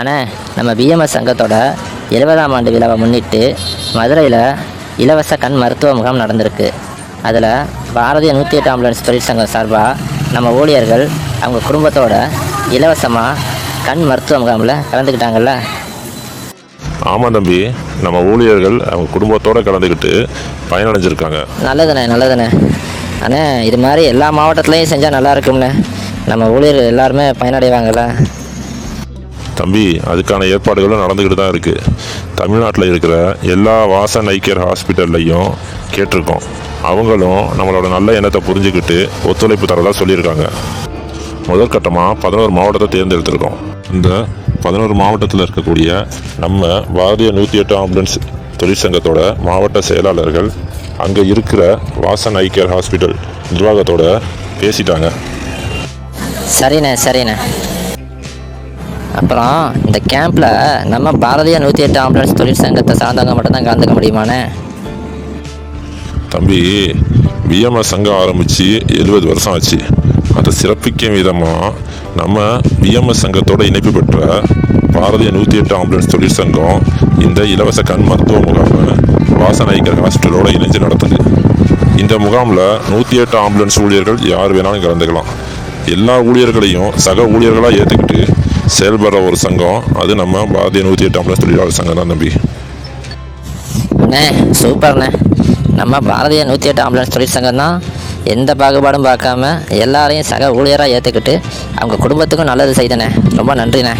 அண்ணே நம்ம பிஎம்எஸ் சங்கத்தோட எழுபதாம் ஆண்டு விழாவை முன்னிட்டு மதுரையில் இலவச கண் மருத்துவ முகாம் நடந்திருக்கு. அதில் பாரதிய நூற்றி எட்டு ஆம்புலன்ஸ் தொழிற்சங்கம் சார்பாக நம்ம ஊழியர்கள் அவங்க குடும்பத்தோட இலவசமாக கண் மருத்துவ முகாமில் கலந்துக்கிட்டாங்கல்ல? ஆமாம் தம்பி நம்ம ஊழியர்கள் அவங்க குடும்பத்தோடு கலந்துக்கிட்டு பயனடைஞ்சிருக்காங்க. நல்லதுண்ணே நல்லதுண்ணே. அண்ணே இது மாதிரி எல்லா மாவட்டத்துலேயும் செஞ்சால் நல்லா இருக்கும்ண்ணே. நம்ம ஊழியர்கள் எல்லாருமே பயனடைவாங்கல்ல? தம்பி அதுக்கான ஏற்பாடுகளும் நடந்துக்கிட்டு தான் இருக்குது தமிழ்நாட்டில் இருக்கிற எல்லா வாசன் ஐக்கியர் ஹாஸ்பிட்டல்லையும் கேட்டிருக்கோம். அவங்களும் நம்மளோட நல்ல எண்ணத்தை புரிஞ்சுக்கிட்டு ஒத்துழைப்பு தரதாக சொல்லியிருக்காங்க. முதற்கட்டமாக பதினோரு மாவட்டத்தை தேர்ந்தெடுத்திருக்கோம். இந்த பதினோரு மாவட்டத்தில் இருக்கக்கூடிய நம்ம பாரதிய நூற்றி எட்டு ஆம்புலன்ஸ் தொழிற்சங்கத்தோட மாவட்ட செயலாளர்கள் அங்கே இருக்கிற வாசன் ஐக்கியர் ஹாஸ்பிட்டல் நிர்வாகத்தோட பேசிட்டாங்க. சரிண்ணே சரிண்ணே. அப்புறம் இந்த கேம்பில் நம்ம பாரதிய நூற்றி எட்டு ஆம்புலன்ஸ் தொழிற்சங்கத்தை சார்ந்தவங்க மட்டும்தான் கலந்துக்க முடியுமாண்ணே? தம்பி விஎம்எஸ் சங்கம் ஆரம்பித்து எழுபது வருஷம் ஆச்சு. அதை சிறப்பிக்கும் விதமாக நம்ம விஎம்எஸ் சங்கத்தோட இணைப்பு பெற்ற பாரதிய நூற்றி எட்டு ஆம்புலன்ஸ் தொழிற்சங்கம் இந்த இலவச கண் மருத்துவ முகாமை வாசநாயக்கர் ஹாஸ்பிட்டலோட இணைஞ்சு நடத்துது. இந்த முகாமில் நூற்றி எட்டு ஆம்புலன்ஸ் ஊழியர்கள் யார் வேணாலும் கலந்துக்கலாம். எல்லா ஊழியர்களையும் சக ஊழியர்களாக ஏற்றுக்கிட்டு செயல்படுற ஒரு சங்கம் அது நம்ம பாரதிய நூற்றி எட்டு ஆம்புலன்ஸ் தொழிலாளர் சங்கம் தான் தம்பி. அண்ணே சூப்பர்ண்ணே. நம்ம பாரதிய நூற்றி எட்டு ஆம்புலன்ஸ் தொழிற்சங்கம் தான் எந்த பாகுபாடும் பார்க்காம எல்லாரையும் சக ஊழியராக ஏற்றுக்கிட்டு அவங்க குடும்பத்துக்கும் நல்லது செய்தண்ணே ரொம்ப நன்றிண்ணே.